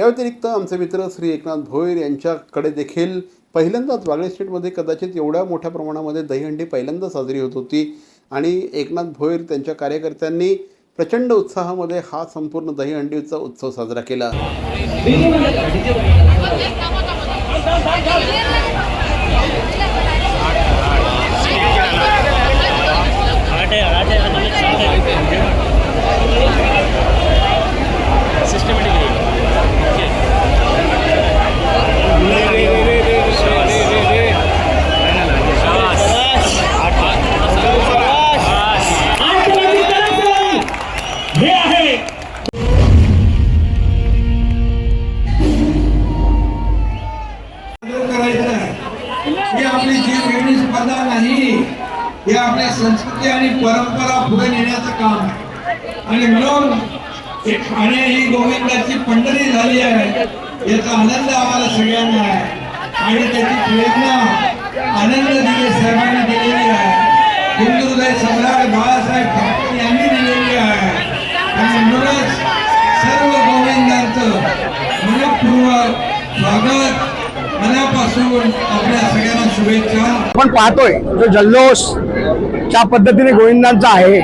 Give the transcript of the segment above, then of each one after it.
या व्यतिरिक्त आमचे मित्र श्री एकनाथ भोईर यांच्याकडे देखील पहिल्यांदाच वागळे स्टेटमध्ये कदाचित एवढ्या मोठ्या प्रमाणामध्ये दहीहंडी पहिल्यांदा साजरी होत होती आणि एकनाथ भोईर त्यांच्या कार्यकर्त्यांनी प्रचंड उत्साहामध्ये हा संपूर्ण दहीहंडीचा उत्सव साजरा केला. ही आपली जीव जीवघेणी स्पर्धा नाही हे आपल्या संस्कृती आणि परंपरा पुढे नेण्याचं काम आहे. आणि म्हणून ठाणे ही गोविंदाची पंढरी झाली आहे याचा आनंद आम्हाला सगळ्यांना आहे. आणि त्याची प्रेरणा आनंद दिले साहेबांनी दिलेली आहे. हिंदुदय सम्राट बाळासाहेब ठाकरे यांनी दिलेली आहे. आणि म्हणूनच सर्व गोविंदांचं मनपूर्वक स्वागत मनापासून आपल्या सगळ्यांना शुभेच्छा. आपण पाहतोय जो जल्लोष ज्या पद्धतीने गोविंदांचा आहे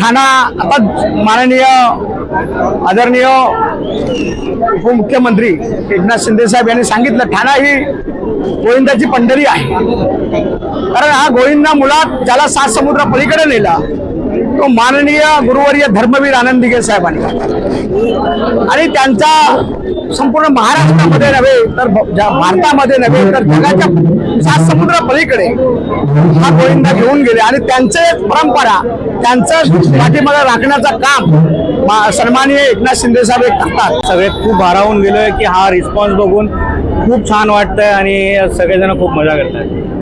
ठाणा आता माननीय आदरणीय उपमुख्यमंत्री एकनाथ शिंदे साहेब यांनी सांगितलं ठाणा ही गोविंदाची पंढरी आहे. कारण हा गोविंदा मुलात ज्याला सात समुद्र पलीकडे नेला तो माननीय गुरुवर्य धर्मवीर आनंद साहेबांनी. आणि त्यांचा संपूर्ण महाराष्ट्रामध्ये नव्हे तर ज्या भारतामध्ये नव्हे तर जगाच्या सात समुद्र पलीकडे हा गोविंदा घेऊन गेले. आणि त्यांचे परंपरा त्यांचं पाठीमागे राखण्याचं काम सन्माननीय एकनाथ शिंदे साहेब हे करतात. सगळे खूप भारावून गेलोय की हा रिस्पॉन्स बघून खूप छान वाटतंय आणि सगळेजण खूप मजा करतात